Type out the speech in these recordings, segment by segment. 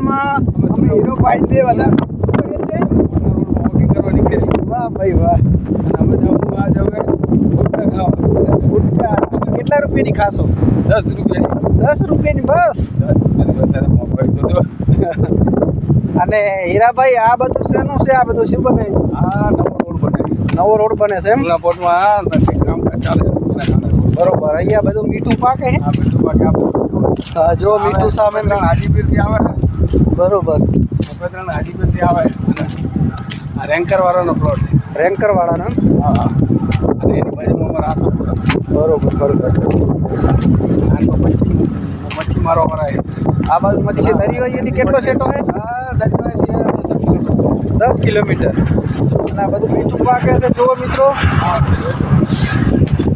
વિડીયામાં અમે બે વોકિંગ કરવા નીકળ્યા વાહ ભાઈ વાહ. અમે જવું આ જવે ખાવા કેટલા રૂપિયાની ખાશો? દસ રૂપિયા દસ રૂપિયાની, બસ. અને હીરાભાઈ, આ બધું શેનું છે? આ બધું શું બને? આ નવો રોડ બને નવો રોડ બને છે એમ? પોર્ટમાં કામ ચાલે. બરોબર. અહીંયા બધું મીઠું પાકે હે? બીજું બાકી જો મીઠું સામે હાજીપીરથી આવે બરોબર. ત્રણ હાજીપીરથી આવે આ રેન્કર વાળાનો પ્લોટ રેન્કર વાળાના? હા હા. અને એની અમારા આટલો પ્લોટ બરોબર બરોબર. મચ્છી મારો વાળા આ બાજુ મચ્છી દરિયો અહીંયાથી કેટલો સેટો હે હા દસ કિલોમીટર. અને આ બધું મીઠું પાકે છે જુઓ મિત્રો? હા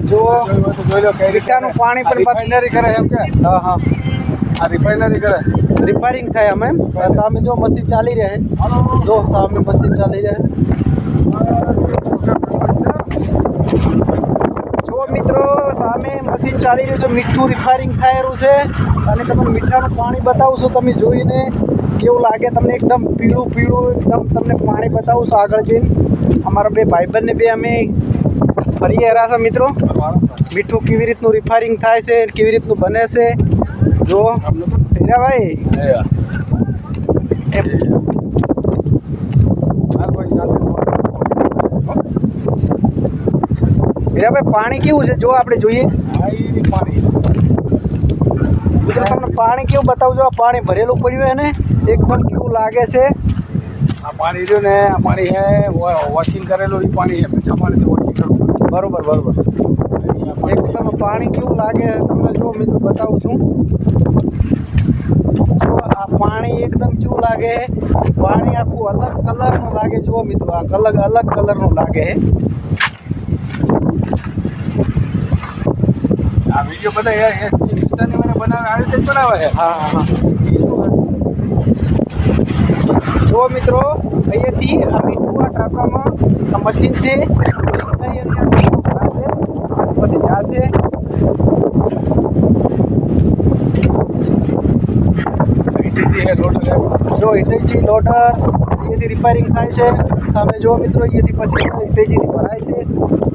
જુઓ. જોઈ લો કઈ પાણી પણ કરે એમ કે? હા હા. આ રિફાઇનરી કરે. રિપેરિંગ થાય અમે સામે જો મશીન ચાલી રહે જો સામે મશીન ચાલી રહે જો મિત્રો, સામે મશીન ચાલી રહ્યું છે. મીઠું રિફાયરિંગ થાય રહ્યું છે. અને તમને મીઠાનું પાણી બતાવું છું તમે જોઈને કેવું લાગે. તમને એકદમ પીળું પીળું, એકદમ તમને પાણી બતાવું છું આગળ જઈને. અમારા બે ભાઈબંધને બે અમે ફરી હેરા છે મિત્રો. મીઠું કેવી રીતનું રિફાયરિંગ થાય છે, કેવી રીતનું બને છે. જો હીરાભાઈ હીરાભાઈ પાણી કેવું છે? જો આપણે જોઈએ. તમને પાણી કેવું બતાવજો આ પાણી ભરેલું પડ્યું એને. એકદમ કેવું લાગે છે? આ પાણી રહ્યું ને આ પાણી હે વોશિંગ કરેલું એ પાણી હે મીઠા વોશિંગ કરવું બરોબર બરોબર. એકદમ પાણી કેવું લાગે તમને જો મિત્રો બતાવું છું. જો આ પાણી એકદમ કેવું લાગે? પાણી આખું અલગ કલરનું લાગે. જુઓ મિત્રો આ અલગ અલગ કલરનું લાગે આ વીડિયો બધા એ મને બનાવે આવી રીતે જ બનાવે છે? હા હા જો મિત્રો અહીંયાથી આ મીઠું આ ટાંકામાં આ મશીનથી અને પછી જાશે ઈટીથી હે લોટ લે જો ઇટેચી લોડર અહીંયાથી રિપેરિંગ થાય છે સામે જો મિત્રો અહીંયાથી પછી ઇટેચીથી ભરાય છે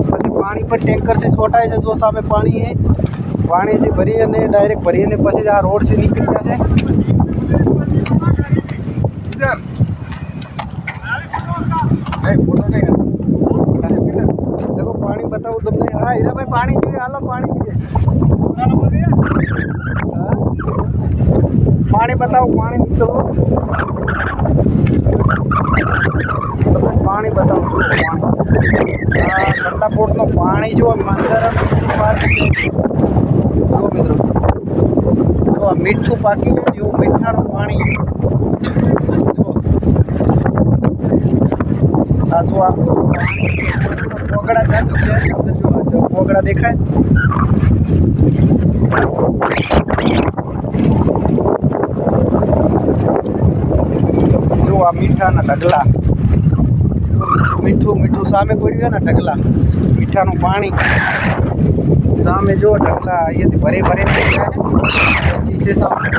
પછી પાણી પર ટેન્કર છે છોટાય છે જો સામે પાણી છે પાણીથી ભરી અને ડાયરેક્ટ ભરી અને પછી જ આ રોડ છે નીકળી જશે ઇધર હા, હીરાભાઈ પાણી જોઈએ. હાલો, પાણી જોઈએ. પાણી બતાવો, પાણી ઉતરો પાણી બતાવો. પાણી પોટનું પાણી જુઓ, મંદર મિત્રો. મીઠું પાકી ગયું જેવું મીઠાનું પાણી આ જો આ જો પોગડા દેખાય. જો આ મીઠાના ઢગલા. મીઠું મીઠું સામે પડ્યું છે ને ઢગલા. મીઠાનું પાણી. સામે જો ઢગલા અહીંયાથી ભરે ભરે સામે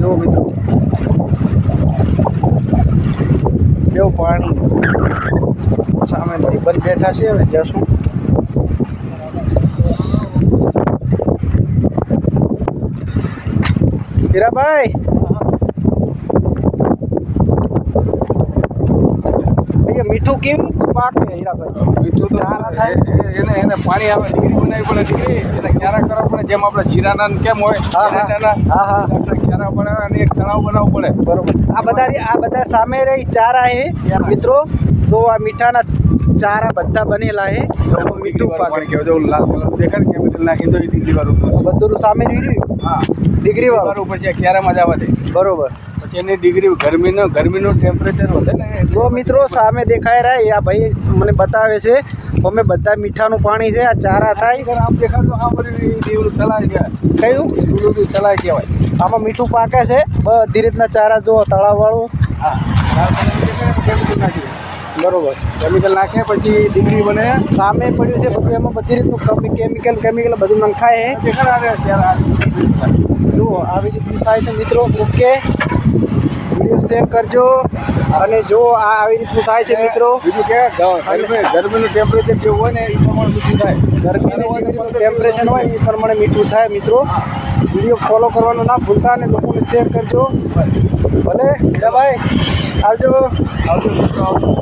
જો મિત્રો કેવું પાણી. સામે ભાઈબંધ બેઠા છે હવે જશું. હીરાભાઈ! અહીંયા મીઠું કેવી રીતનું છે હીરાભાઈ મીઠું તો થાય? એને એને પાણી આવે ડીગ્રી બનાવી પડે ડિગ્રી એને ક્યારા કરવા પડે? જેમ આપણે જીરાના કેમ હોય હા, હા. ક્યારા બનાવે અને એક તળાવ બનાવવું પડે. બરોબર. આ બધા આ બધા સામે રહી ચારા હે. મિત્રો જો આ મીઠાના ચારા બધા બનેલા હે. મીઠું પાકે. કહેવાય. જો લાલ કલર દેખાય કેમિકલ નાખી ડિગ્રી વાળું બધું સામે રહી રહ્યું? હા. ડિગ્રી વાળું? પછી આ મજા આવવા બરોબર. પછી એની ડિગ્રી ગરમીનો ગરમીનું ટેમ્પરેચર વધે ને જો મિત્રો સામે દેખાય રહ્યા આ ભાઈ મને બતાવે છે અમે બધા મીઠાનું પાણી છે આ ચારા થાય. આમ દેખાડો આ બધું તલાય છે. કયું? તલાય કહેવાય. આમાં મીઠું પાકે છે બધી રીતના ચારા જો તળાવવાળું. હા બરોબર. કેમિકલ નાખે પછી દીકરી બને. સામે પડ્યું છે બધું એમાં બધી રીતનું કેમિકલ કેમિકલ બધું નંખાય જુઓ આવી રીતનું થાય છે મિત્રો. ઓકે. વીડિયો શેર કરજો. અને જો આ આવી રીતનું થાય છે મિત્રો બીજું કે ગરમી ગરમીનું ટેમ્પરેચર જેવું હોય ને એ પ્રમાણે મીઠું થાય. ગરમીનું જે ટેમ્પરેચર હોય એ પ્રમાણે મીઠું થાય મિત્રો. વીડિયો ફોલો કરવાનું ના ભૂલતા અને લોકોને શેર કરજો. ભલે. ભાઈ. આવજો. આવજો મિત્રો આવજો.